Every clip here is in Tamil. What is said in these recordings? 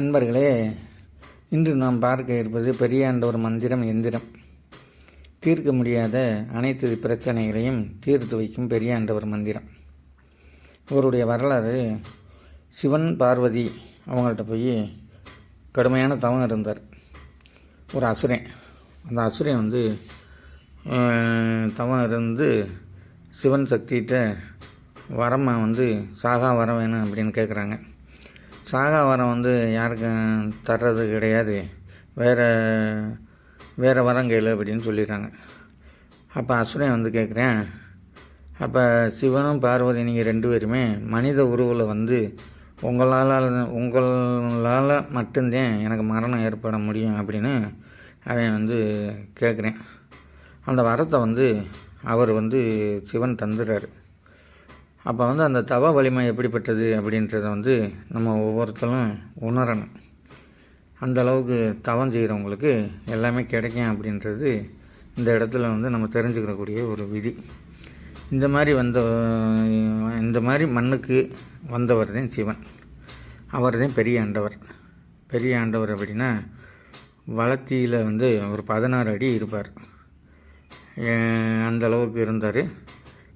அன்பர்களே இன்று நாம் பார்க்க இருப்பது பெரியாண்டவர் மந்திரம் எந்திரம். தீர்க்க முடியாத அனைத்து பிரச்சனைகளையும் தீர்த்து வைக்கும் பெரியாண்டவர் மந்திரம். இவருடைய வரலாறு சிவன் பார்வதி அவங்கள்ட்ட போய் கடுமையான தவம் இருந்தார். ஒரு அசுரன். அந்த அசுரன் வந்து தவம் இருந்து சிவன் சக்திகிட்ட வரமா வந்து சாகா வர வேணும் அப்படின்னு கேட்குறாங்க சாகா வரம் வந்து யாருக்கும் தர்றது கிடையாது. வேறு வேறு வரம் கையில் அப்படின்னு சொல்லிடுறாங்க. அப்போ அசுரன் வந்து கேட்குறேன் அப்போ சிவனும் பார்வதி நீங்கள் ரெண்டு பேருமே மனித உருவில் வந்து உங்களால் உங்களால் மட்டும்தான் எனக்கு மரணம் ஏற்பட முடியும் அப்படின்னு அவன் வந்து கேட்குறேன் அந்த வரத்தை வந்து அவர் வந்து சிவன் தந்துடுறாரு. அப்போ வந்து அந்த தவ வலிமை எப்படிப்பட்டது அப்படின்றத வந்து நம்ம ஒவ்வொருத்தரும் உணரணும். அந்த அளவுக்கு தவம் செய்கிறவங்களுக்கு எல்லாமே கிடைக்கும் அப்படின்றது இந்த இடத்துல வந்து நம்ம தெரிஞ்சுக்கிறக்கூடிய ஒரு விதி. இந்த மாதிரி வந்த இந்த மாதிரி மண்ணுக்கு வந்தவர் தான் சிவன். அவர் தான் பெரிய ஆண்டவர். பெரிய ஆண்டவர் அப்படின்னா வளர்த்தியில் வந்து ஒரு பதினாறு அடி இருப்பார். அந்தளவுக்கு அந்த அளவுக்கு இருந்தார்.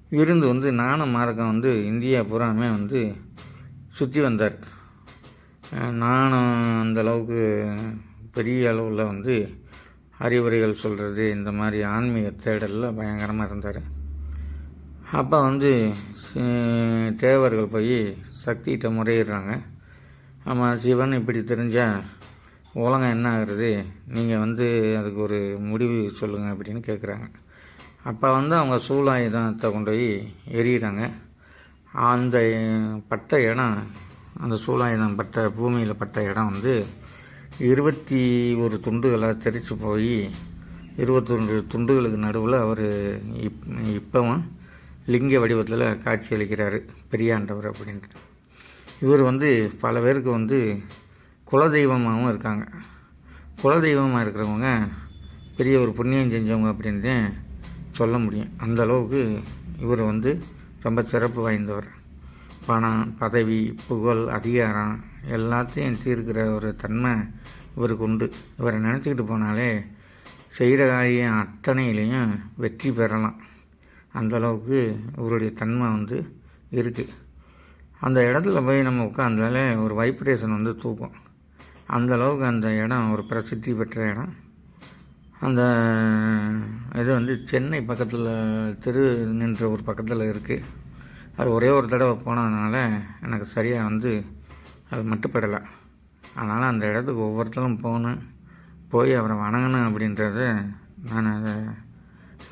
இருந்து வந்து நாண மார்க்கம் வந்து இந்தியா பூராமே வந்து சுற்றி வந்தார். நானும் நாணம் பெரிய அளவில் வந்து அறிவுரைகள் சொல்கிறது இந்த மாதிரி ஆன்மீக தேடலில் பயங்கரமாக இருந்தார். அப்போ வந்து தேவர்கள் போய் சக்திகிட்ட முறையிடுறாங்க. ஆமாம் சிவன் இப்படி தெரிஞ்சால் உலகம் என்ன ஆகுறது? நீங்கள் வந்து அதுக்கு ஒரு முடிவு சொல்லுங்கள் அப்படின்னு கேட்குறாங்க அப்போ வந்து அவங்க சூலாயுதத்தை கொண்டு போய் எரியிறாங்க அந்த பட்ட இடம் அந்த சூலாயுதம் பட்ட பூமியில் பட்ட இடம் வந்து இருபத்தி ஒரு துண்டுகளாக தெரித்து போய் இருபத்தொன்று துண்டுகளுக்கு நடுவில் அவர் இப் இப்போவும் லிங்க வடிவத்தில் காட்சி அளிக்கிறார் பெரியாண்டவர் அப்படின்ட்டு. இவர் வந்து பல பேருக்கு வந்து குலதெய்வமாகவும் இருக்காங்க. குலதெய்வமாக இருக்கிறவங்க பெரிய ஒரு புண்ணியம் செஞ்சவங்க அப்படின்ட்டு சொல்ல முடியும். அந்த அளவுக்கு இவர் வந்து ரொம்ப சிறப்பு வாய்ந்தவர். பணம் பதவி புகழ் அதிகாரம் எல்லாத்தையும் தீர்க்கிற ஒரு தன்மை இவருக்கு உண்டு. இவரை நினச்சிக்கிட்டு போனாலே செய்கிற காரியம் அத்தனையிலையும் வெற்றி பெறலாம். அந்த அளவுக்கு இவருடைய தன்மை வந்து இருக்குது அந்த இடத்துல போய் நம்ம உட்காந்தாலே ஒரு வைப்ரேஷன் வந்து தூக்கும். அந்த அளவுக்கு அந்த இடம் ஒரு பிரசித்தி பெற்ற இடம். அந்த இது வந்து சென்னை பக்கத்தில் திரு நின்ற ஒரு பக்கத்தில் இருக்குது அது ஒரே ஒரு தடவை போனதுனால எனக்கு சரியாக வந்து அது மட்டுப்படலை அதனால் அந்த இடத்துக்கு ஒவ்வொருத்தரும் போகணும் போய் அவரை வணங்கணும் அப்படின்றத நான் அதை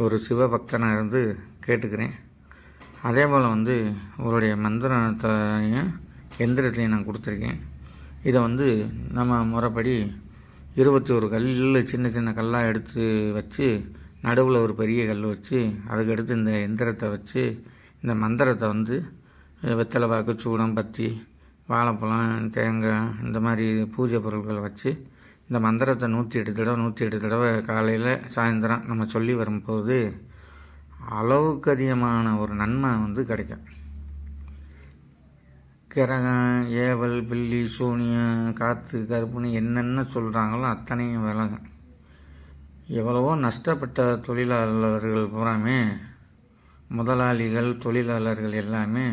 ஒரு சிவபக்தனாக இருந்து கேட்டுக்கிறேன். அதே போல் வந்து அவருடைய மந்திரத்தையும் எந்திரத்தையும் நான் கொடுத்துருக்கேன். இதை வந்து நம்ம முறைப்படி இருபத்தி ஒரு கல்லில் சின்ன சின்ன கல்லாக எடுத்து வச்சு நடுவில் ஒரு பெரிய கல் வச்சு அதுக்கடுத்து இந்த எந்திரத்தை வச்சு இந்த மந்திரத்தை வந்து வெத்தலை பாக்கு சூடம் பத்தி வாழைப்பழம் தேங்காய் இந்த மாதிரி பூஜை பொருட்களை வச்சு இந்த மந்திரத்தை நூற்றி எட்டு தடவை நூற்றி எட்டு தடவை காலையில் சாயந்தரம் நம்ம சொல்லி வரும்போது அளவுக்கு அதிகமான ஒரு நன்மை வந்து கிடைக்கும். கிரகம் ஏவல் பில்லி சூனியம் காற்று கருப்புன்னு என்னென்ன சொல்கிறாங்களோ அத்தனையும் விலகும் எவ்வளவோ நஷ்டப்பட்ட தொழிலாளர்கள் பூராமே முதலாளிகள் தொழிலாளர்கள் எல்லாமே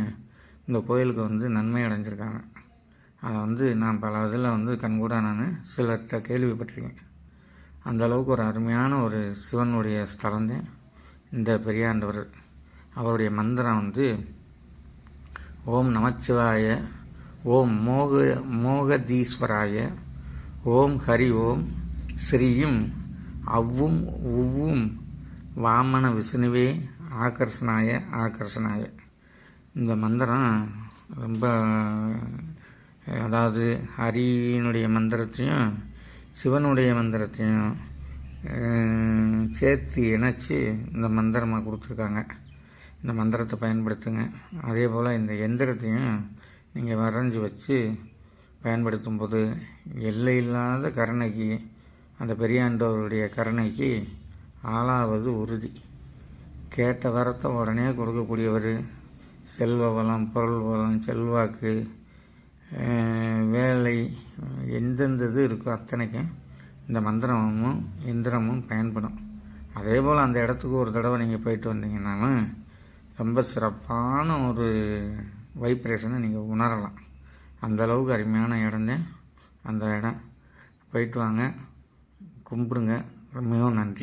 இந்த கோயிலுக்கு வந்து நன்மை அடைஞ்சிருக்காங்க. அதை வந்து நான் பல இதில் வந்து கண்கூட நான் சிலர்கிட்ட கேள்விப்பட்டிருக்கேன். அந்த அளவுக்கு ஒரு அருமையான ஒரு சிவனுடைய ஸ்தலந்தேன் இந்த பெரியாண்டவர். அவருடைய மந்திரம் வந்து ஓம் நமச்சிவாய ஓம் மோக மோகதீஸ்வராய ஓம் ஹரி ஓம் ஸ்ரீயும் அவ்வும் உவ்வும் வாமன விஷ்ணுவே ஆகர்ஷனாய ஆகர்ஷனாய. இந்த மந்திரம் ரொம்ப அதாவது ஹரியினுடைய மந்திரத்தையும் சிவனுடைய மந்திரத்தையும் சேர்த்து இணைச்சி இந்த மந்திரமாக கொடுத்துருக்காங்க. இந்த மந்திரத்தை பயன்படுத்துங்க. அதே போல் இந்த எந்திரத்தையும் நீங்கள் வரைஞ்சி வச்சு பயன்படுத்தும் போது எல்லையில்லாத கருணைக்கு அந்த பெரியாண்டவருடைய கருணைக்கு ஆளாவது உறுதி. கேட்ட வரத்தை உடனே கொடுக்கக்கூடியவர் செல்வ வளம் பொருள் வளம் செல்வாக்கு வேலை எந்தெந்த இது இருக்கோ அத்தனைக்கும் இந்த மந்திரமும் எந்திரமும் பயன்படும். அதே போல் அந்த இடத்துக்கு ஒரு தடவை நீங்கள் போயிட்டு வந்தீங்கன்னாலும் ரொம்ப சிறப்பான ஒரு வைப்ரேஷனை நீங்கள் உணரலாம். அந்த அளவுக்கு அருமையான இடம்னு அந்த இடம். போயிட்டு வாங்க. கும்பிடுங்க. மிகவும் நன்றி.